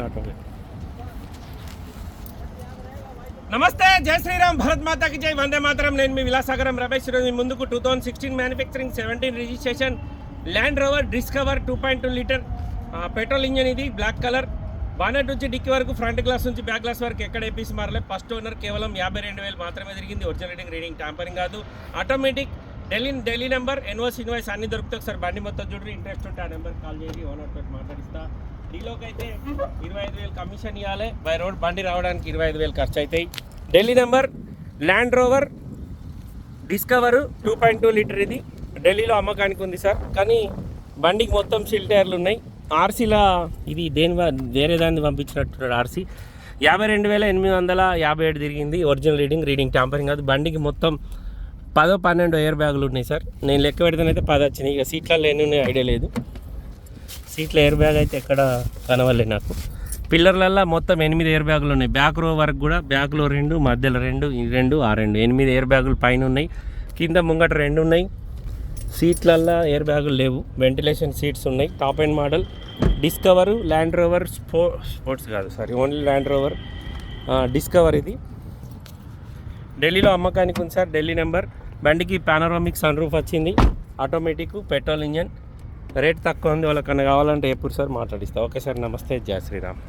Start నమస్తే జై శ్రీరామ్ భరత్ మాతాకి జై వందే మాతరం. నేను మీ విలాసాగరం రమేష్. ఈరోజు మీ ముందుకు two thousand sixteen manufacturing seventeen registration land rover discover two point two litre petrol engine ఇది బ్లాక్ కలర్ బానెట్ నుంచి డిక్కి వరకు ఫ్రంట్ గ్లాస్ నుంచి బ్యాక్ గ్లాస్ వరకు ఎక్కడ ఏపీసీ మారలే ఫస్ట్ ఓనర్ కేవలం యాభై రెండు వేలు మాత్రమే తిరిగింది. ఒరిజినల్ రీడింగ్ రీడింగ్ ట్యాంపరింగ్ కాదు. ఆటోమేటిక్ ఢిల్లీ ఢిల్లీ నెంబర్ ఎన్ఓస్ ఇన్వాయిస్ అన్ని దొరుకుతాయి. ఒకసారి బండి మొత్తం చూడండి. ఇంట్రెస్ట్ ఉంటే ఆ నెంబర్ కాల్ చేసి ఓనర్ తోటి మాట్లాడిస్తా. డీలోకి అయితే ఇరవై ఐదు వేలు కమిషన్ ఇవ్వాలి బై రోడ్ బండి రావడానికి ఇరవై ఐదు వేలు ఖర్చు అవుతాయి Delhi number land rover discover two point two litre ఇది. ఢిల్లీలో అమ్మకానికి ఉంది సార్. కానీ బండికి మొత్తం సిల్ టైర్లు ఉన్నాయి. ఆర్సీలా ఇది దేని వేరే దాన్ని పంపించినట్టున్నాడు ఆర్సీ. యాభై రెండు వేల ఎనిమిది వందల యాభై ఏడు తిరిగింది. ఒరిజినల్ రీడింగ్ రీడింగ్ ట్యాంపరింగ్ కాదు. బండికి మొత్తం పదో పన్నెండు ఎయిర్ బ్యాగులు ఉన్నాయి సార్. నేను లెక్క పెడితేనైతే పది వచ్చినాయి. ఇక సీట్లలో ఎన్ని ఉన్నాయి ఐడియా లేదు. సీట్ల ఎయిర్ బ్యాగ్ అయితే ఎక్కడ కనవలే నాకు. పిల్లర్లల్లో మొత్తం ఎనిమిది ఎయిర్ బ్యాగులు ఉన్నాయి. బ్యాక్ రో వరకు కూడా బ్యాక్లో రెండు మధ్యలో రెండు ఈ రెండు ఆ రెండు. ఎనిమిది ఎయిర్ బ్యాగులు పైన ఉన్నాయి. కింద ముంగట రెండు ఉన్నాయి. సీట్లల్లో ఎయిర్ బ్యాగులు లేవు. వెంటిలేషన్ సీట్స్ ఉన్నాయి. Top and model discover land rover spo sports కాదు sorry only land rover discover ఇది. ఢిల్లీలో అమ్మకానికి ఉంది సార్ ఢిల్లీ నెంబర్ బండికి పానరామిక్ సన్ రూఫ్ వచ్చింది. ఆటోమేటిక్ పెట్రోల్ ఇంజన్ రేట్ తక్కువ ఉంది వాళ్ళకన్నా కావాలంటే ఎప్పుడు సార్ మాట్లాడిస్తా? ఓకే సార్ నమస్తే జయ శ్రీరామ్.